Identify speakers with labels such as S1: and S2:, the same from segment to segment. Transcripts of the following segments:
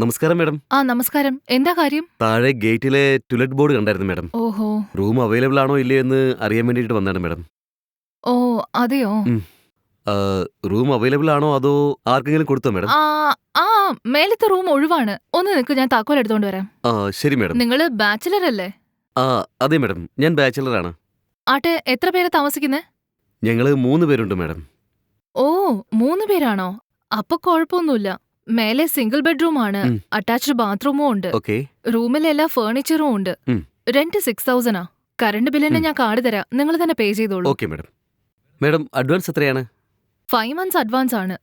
S1: നമസ്കാരം മാഡം.
S2: ആ നമസ്കാരം. എന്താ കാര്യം?
S1: താഴെ ഗേറ്റിലെ ടുലറ്റ് ബോർഡ് കണ്ടായിരുന്നു മാഡം.
S2: ഓഹോ.
S1: റൂം അവൈലബിൾ ആണോ ഇല്ലയോ എന്ന് അറിയാൻ വേണ്ടിയിട്ട് വന്നാണ് മാഡം.
S2: ഓ അതെയോ?
S1: ആ, റൂം അവൈലബിൾ ആണോ അതോ ആർക്കെങ്കിലും കൊടുത്തോ മാഡം?
S2: ആ ആ മേലത്തെ റൂം ഒഴിവാണ്. ഒന്ന് നിൽക്ക് ഞാൻ താക്കോൽ എടുത്തോണ്ട് വരാം.
S1: ആ ശരി മാഡം.
S2: നിങ്ങൾ ബാച്ചിലർ അല്ലേ?
S1: ആ അതെ മാഡം. ഞാൻ ബാച്ചിലറാണ്
S2: ആട്ടെ എത്ര പേര് താമസിക്കുന്നേ?
S1: ഞങ്ങൾ മൂന്ന് പേരുണ്ട് മാഡം.
S2: ഓ മൂന്ന് പേരാണോ? അപ്പൊ കുഴപ്പമൊന്നുമില്ല. മേലെ സിംഗിൾ ബെഡ്റൂം ആണ്. അറ്റാച്ച്ഡ് ബാത്റൂമും ഉണ്ട്.
S1: ഓക്കെ.
S2: റൂമിൽ എല്ലാ ഫേർണിച്ചറും ഉണ്ട്. റെന്റ് സിക്സ് തൗസൻഡാ കറണ്ട് ബില്ലിന് ഞാൻ കാർഡ് തരാം. നിങ്ങൾ തന്നെ പേ ചെയ്തോളൂ.
S1: ഓക്കെ മാഡം മാഡം അഡ്വാൻസ് എത്രയാണ്?
S2: ഫൈവ് മന്ത്സ് അഡ്വാൻസ് ആണ്.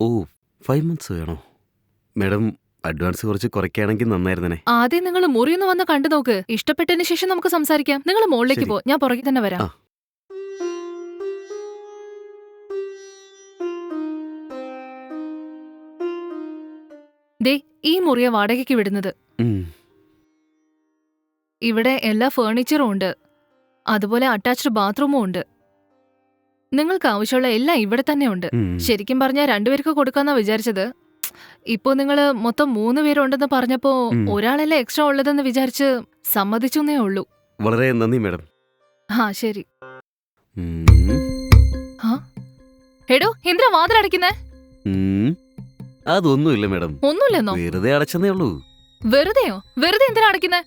S1: ഓ ഫൈവ് മന്ത്സ് വേണോ? മാഡം അഡ്വാൻസ് കുറച്ച് കുറയ്ക്കുകയാണെങ്കിൽ നന്നായിരുന്നേ
S2: ആദ്യം നിങ്ങൾ മുറിയൊന്ന് വന്ന് കണ്ടു നോക്ക്. ഇഷ്ടപ്പെട്ടതിന് ശേഷം നമുക്ക് സംസാരിക്കാം. നിങ്ങൾ മുകളിലേക്ക്. പോ. ഞാൻ പുറകെ തന്നെ വരാം. ദേ ഈ മുറിയെ വാടകയ്ക്ക് വിടുന്നത്. ഇവിടെ എല്ലാ ഫേർണിച്ചറും ഉണ്ട്. അതുപോലെ അറ്റാച്ച്ഡ് ബാത്റൂമും ഉണ്ട്. നിങ്ങൾക്ക് ആവശ്യമുള്ള എല്ലാം ഇവിടെ തന്നെ ഉണ്ട്. ശരിക്കും പറഞ്ഞാൽ രണ്ടുപേർക്ക് കൊടുക്കാന്നാ വിചാരിച്ചത്. ഇപ്പോ നിങ്ങൾ മൊത്തം മൂന്ന് പേരുണ്ടെന്ന് പറഞ്ഞപ്പോ. ഒരാളല്ലേ എക്സ്ട്രാ ഉള്ളതെന്ന് വിചാരിച്ച് സമ്മതിച്ചെന്നേ ഉള്ളൂ.
S1: വളരെ നന്ദി മാഡം.
S2: ആ ശരി. എടോ എന്തിനാ വാതിലടയ്ക്കുന്നേ.
S1: അതൊന്നുമില്ല മേഡം.
S2: ഒന്നുമില്ലെന്നോ?
S1: വെറുതെ അടച്ചെന്നേ ഉള്ളൂ.
S2: വെറുതെയോ? വെറുതെ എന്തിനാ അടയ്ക്കുന്നേ?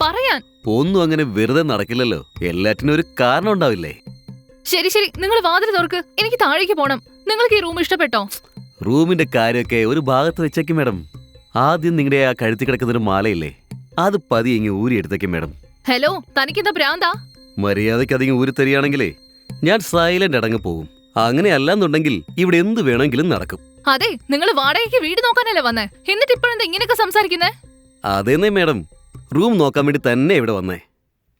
S2: പറയാൻ.
S1: ഒന്നും അങ്ങനെ വെറുതെ നടക്കില്ലല്ലോ. എല്ലാറ്റിനും ഒരു കാരണം ഉണ്ടാവില്ലേ?
S2: ശരി ശരി. നിങ്ങൾ വാതിൽ തുറക്ക്. എനിക്ക് താഴേക്ക് പോണം. നിങ്ങൾക്ക് ഈ റൂം ഇഷ്ടപ്പെട്ടോ?
S1: റൂമിന്റെ കാര്യമൊക്കെ ഒരു ഭാഗത്ത് വെച്ചേക്ക് മേഡം. ആദ്യം നിങ്ങളുടെ ആ കഴുത്തി കിടക്കുന്ന ഒരു മാലയില്ലേ? അത് പതി ഇങ്ങ് ഊരി എടുത്തേക്ക് മേഡം.
S2: ഹലോ തനിക്കെന്താ ഭ്രാന്താ?
S1: മര്യാദയ്ക്ക് അധികം ഊരി തരികയാണെങ്കിലേ ഞാൻ സൈലന്റ് അടങ്ങി പോകും അങ്ങനെ അല്ലാന്നുണ്ടെങ്കിൽ ഇവിടെ എന്ത് വേണമെങ്കിലും നടക്കും.
S2: അതെ നിങ്ങൾ വാടകയ്ക്ക് വീട് നോക്കാനല്ലേ വന്നേ? എന്നിട്ട് ഇപ്പോഴെന്താ ഇങ്ങനെയൊക്കെ സംസാരിക്കുന്നേ?
S1: അതെന്നേ മാഡം. റൂം നോക്കാൻ വേണ്ടി തന്നെ ഇവിടെ വന്നേ.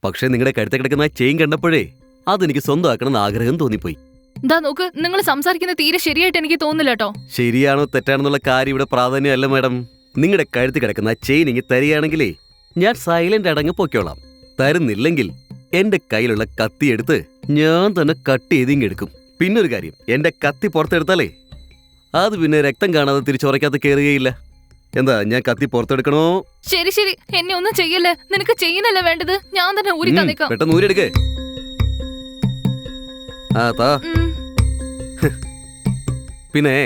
S1: പക്ഷേ നിങ്ങളുടെ കഴുത്ത കിടക്കുന്ന ചെയിൻ കണ്ടപ്പോഴേ അതെനിക്ക് സ്വന്തമാക്കണമെന്ന് ആഗ്രഹം തോന്നിപ്പോയി.
S2: ദാ നോക്ക് നിങ്ങൾ സംസാരിക്കുന്ന തീരെ ശരിയായിട്ട് എനിക്ക് തോന്നുന്നില്ല കേട്ടോ.
S1: ശരിയാണോ തെറ്റാണെന്നുള്ള കാര്യം ഇവിടെ പ്രാധാന്യമല്ല മാഡം. നിങ്ങളുടെ കഴുത്ത് കിടക്കുന്ന ചെയിൻ ഇങ്ങി തരികയാണെങ്കിലേ ഞാൻ സൈലന്റ് അടങ്ങി പൊക്കോളാം തരുന്നില്ലെങ്കിൽ എന്റെ കയ്യിലുള്ള കത്തി എടുത്ത് ഞാൻ തന്നെ കട്ട് ചെയ്തിങ്ങെടുക്കും പിന്നൊരു കാര്യം എന്റെ കത്തി പുറത്തെടുത്താലേ അത് പിന്നെ രക്തം കാണാതെ തിരിച്ചുറയ്ക്കാത്ത കയറുകയില്ല എന്താ ഞാൻ കത്തി പുറത്തെടുക്കണോ?
S2: ശരി ശരി. എന്നെ ഒന്നും ചെയ്യല്ലേ. നിനക്ക് ചെയ്യുന്നല്ലേ വേണ്ടത്? ഞാൻ തന്നെ ഊരി തന്നേക്കാം.
S1: പെട്ടെന്ന് ഊരെടുക്ക് ആ താ. പിന്നെ.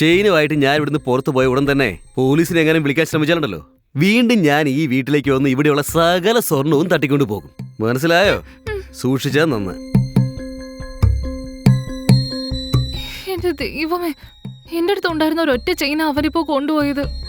S1: ചെയിനുമായിട്ട് ഞാൻ ഇവിടുന്ന് പുറത്തു പോയ ഉടൻ തന്നെ പോലീസിനെ എങ്ങനെ വിളിക്കാൻ ശ്രമിച്ചാലുണ്ടല്ലോ. വീണ്ടും ഞാൻ ഈ വീട്ടിലേക്ക് വന്ന് ഇവിടെയുള്ള സകല സ്വർണവും തട്ടിക്കൊണ്ടു പോകും മനസ്സിലായോ സൂക്ഷിച്ചാ നന്ന്.
S2: എന്റെ ദൈവമേ എന്റെ അടുത്ത് ഉണ്ടായിരുന്ന ഒരൊറ്റ ചെയിൻ അവരിപ്പോ കൊണ്ടുപോയത്.